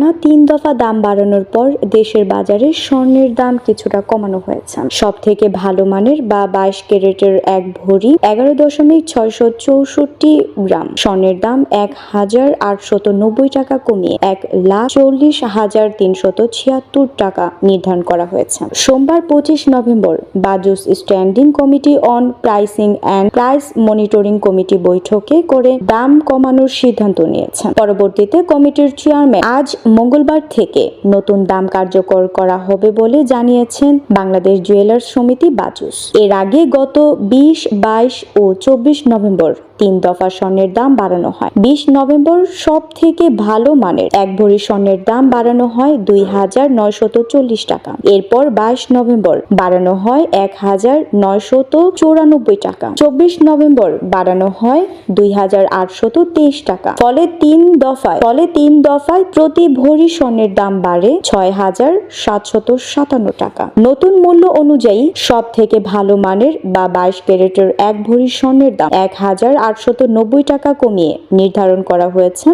টানা তিন দফা দাম বাড়ানোর পর দেশের বাজারে স্বর্ণের দাম কিছুটা কমানো হয়েছে। সব থেকে ভালো মানের বা বাইশ ক্যারেটের এক ভরি এগারো দশমিক ছয়শো চৌষট্টি গ্রাম। স্বর্ণের দাম এক হাজার আটশত নব্বই টাকা কমিয়ে এক লাখ চল্লিশ হাজার তিনশত ছিয়াত্তর টাকা নির্ধারণ করা হয়েছে। সোমবার পঁচিশ November BAJUS standing committee on pricing and price monitoring committee বৈঠকে করে দাম কমানোর সিদ্ধান্ত নিয়েছে। পরবর্তীতে কমিটির চেয়ারম্যান আজ মঙ্গলবার থেকে নতুন দাম কার্যকর করা হবে বলে জানিয়েছেন বাংলাদেশ জুয়েলার্স সমিতি বাজুস। এর আগে গত বিশ, বাইশ ও চব্বিশ নভেম্বর তিন দফা স্বর্ণের দাম বাড়ানো হয়। বিশ নভেম্বর সব থেকে ভালো মানের এক ভরি স্বর্ণের দাম বাড়ানো হয় দুই হাজার নয়শত চল্লিশ টাকা। এরপর বাইশ নভেম্বর বাড়ানো হয় এক হাজার নয়শত চৌরানব্বই টাকা। চব্বিশ নভেম্বর বাড়ানো হয় দুই হাজার আটশত তেইশ টাকা। ফলে তিন দফায়, ফলে তিন দফায় প্রতি ভরি স্বর্ণের দাম বাড়ে ছয় হাজার সাতশত সাতান্ন টাকা। নতুন মূল্য অনুযায়ী সব থেকে ভালো মানের বা বাইশ ক্যারেটের এক ভরি স্বর্ণের দাম এক হাজার আটশত নব্বই টাকা কমিয়ে নির্ধারণ করা হয়েছে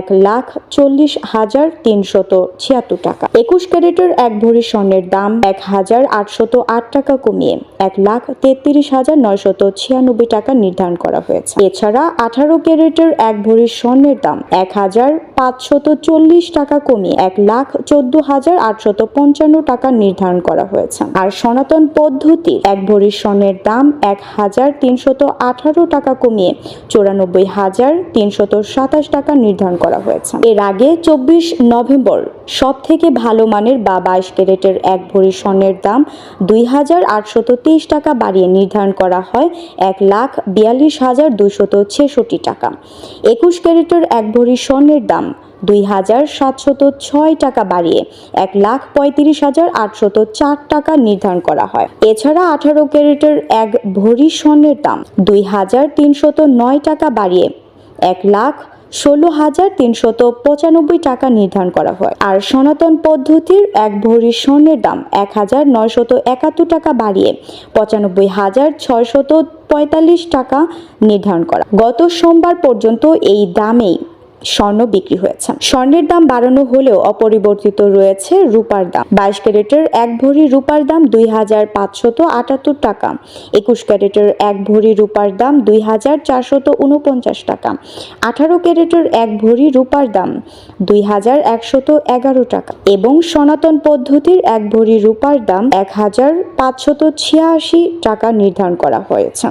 এক লাখ চল্লিশ হাজার তিনশত ছিয়াত্তর টাকা। একুশ ক্যারেটের এক ভরি স্বর্ণের দাম এক হাজার আটশত আট টাকা কমিয়ে এক লাখ তেত্রিশ হাজার নয়শত ছিয়ানব্বই টাকা নির্ধারণ করা হয়েছে। এছাড়া আঠারো ক্যারেটের এক ভরি স্বর্ণের দাম এক হাজার পাঁচশত চল্লিশ টাকা কমিয়ে এক লাখ চোদ্দ হাজার আটশত পঞ্চান্ন টাকা নির্ধারণ করা হয়েছে। আর সনাতন পদ্ধতির এক ভরি স্বর্ণের দাম এক হাজার তিনশত আঠারো টাকা কমিয়ে চৌরানব্বই হাজার তিনশত সাতাশ টাকা নির্ধারণ করা হয়েছে। এর আগে চব্বিশ নভেম্বর সব থেকে ভালো মানের বা বাইশ ক্যারেটের এক ভরি স্বর্ণের দাম দুই হাজার আটশত তেইশ টাকা বাড়িয়ে নির্ধারণ করা হয় এক লাখ বিয়াল্লিশ হাজার দুশত ছেষট্টি টাকা। একুশ ক্যারেটের এক ভরি স্বর্ণের দাম দুই হাজার সাতশত ছয় টাকা বাড়িয়ে এক লাখ পঁয়ত্রিশ হাজার আটশত চার টাকা নির্ধারণ করা হয়। এছাড়া আঠারো ক্যারেটের এক ভরি স্বর্ণের দাম দুই হাজার তিনশত নয় টাকা বাড়িয়ে এক লাখ ষোলো হাজার তিনশত পঁচানব্বই টাকা নির্ধারণ করা হয়। আর সনাতন পদ্ধতির এক ভরি স্বর্ণের দাম এক হাজার নয়শত একাত্তর টাকা বাড়িয়ে পঁচানব্বই হাজার ছয়শত পঁয়তাল্লিশ টাকা নির্ধারণ করা গত সোমবার পর্যন্ত এই দামেই স্বর্ণ বিক্রি হয়েছে। স্বর্ণের দাম বাড়ানো হলেও অপরিবর্তিত রয়েছে রূপার দাম। বাইশ ক্যারেটের এক ভরি রূপার দাম দুই হাজার পাঁচশত আটাত্তর টাকা। একুশ ক্যারেটের এক ভরি রূপার দাম দুই হাজার চারশত উনপঞ্চাশ টাকা। আঠারো ক্যারেটের এক ভরি রূপার দাম দুই হাজার একশত এগারো টাকা। এবং সনাতন পদ্ধতির এক ভরি রূপার দাম এক হাজার পাঁচশত ছিয়াশি টাকা নির্ধারণ করা হয়েছে।